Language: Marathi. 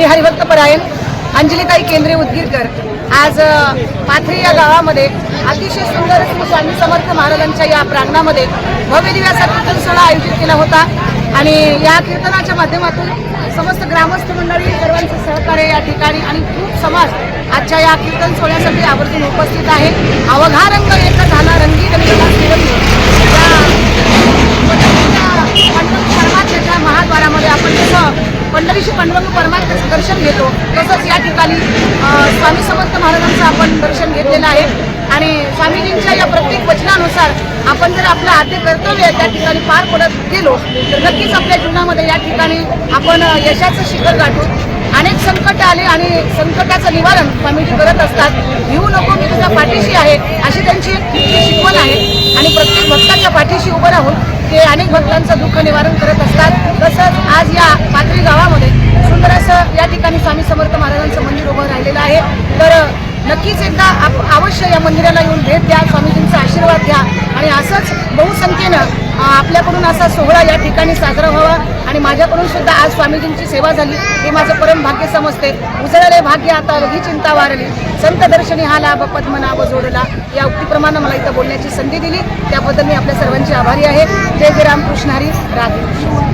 मी हरिभक्त परायण अंजलीताई केंद्रे उदगीरकर. आज पाथरी या गावामध्ये अतिशय सुंदर श्री स्वामी समर्थ महाराजांच्या या प्रांगणामध्ये भव्य दिव्याचा कीर्तन सोहळा आयोजित केला होता. आणि या कीर्तनाच्या माध्यमातून समस्त ग्रामस्थ मंडळी सर्वांचे सहकार्य या ठिकाणी आणि खूप समाज आजच्या या कीर्तन सोहळ्यासाठी आवर्जून उपस्थित आहे. अवघा रंग एक झाला रंगी रंगला सुरंगी या पांडुरंग परमात्म्याच्या महाद्वारामध्ये आपण जसं पंढरीशी पांडुरंग परमात्म्याचं दर्शन घेतो. तसंच या ठिकाणी स्वामी समर्थ महाराजांचं आपण दर्शन घेतलेलं आहे. आणि स्वामीजींच्या या प्रत्येक वचनानुसार आपण जर आपलं आद्य कर्तव्य त्या ठिकाणी पार पडत गेलो तर नक्कीच आपल्या जीवनामध्ये या ठिकाणी आपण यशाचं शिखर गाठू. अनेक संकट आले आणि संकटाचं निवारण स्वामीजी करत असतात. येऊ नको मी तुझ्या पाठीशी आहे अशी त्यांची शिकवण आहे. आणि प्रत्येक भक्ताच्या पाठीशी उभं राहून ते अनेक भक्तांचं दुःख निवारण करत असतात तसंच आज या पाथरी गावामध्ये सुंदर असं या ठिकाणी स्वामी समर्थ महाराजांचं मंदिर उभं राहिलेलं आहे. तर नक्कीच एकदा आप अवश्य या मंदिराला येऊन भेट द्या स्वामीजींचा आशीर्वाद घ्या आणि असंच बहुसंख्येनं आपल्याकडून असा सोहळा या ठिकाणी साजरा व्हावा आणि माझ्याकडून सुद्धा आज स्वामीजींची सेवा झाली हे माझं परम भाग्य समजते. उजळले भाग्य आता ही चिंता वारली. संत दर्शनी हा लाभ पद्मनाभ जोडला. या उक्तीप्रमाणे मला इथं बोलण्याची संधी दिली. त्याबद्दल मी आपल्या सर्वांची आभारी आहे. जय जय रामकृष्ण हरी. राधे. कृष्ण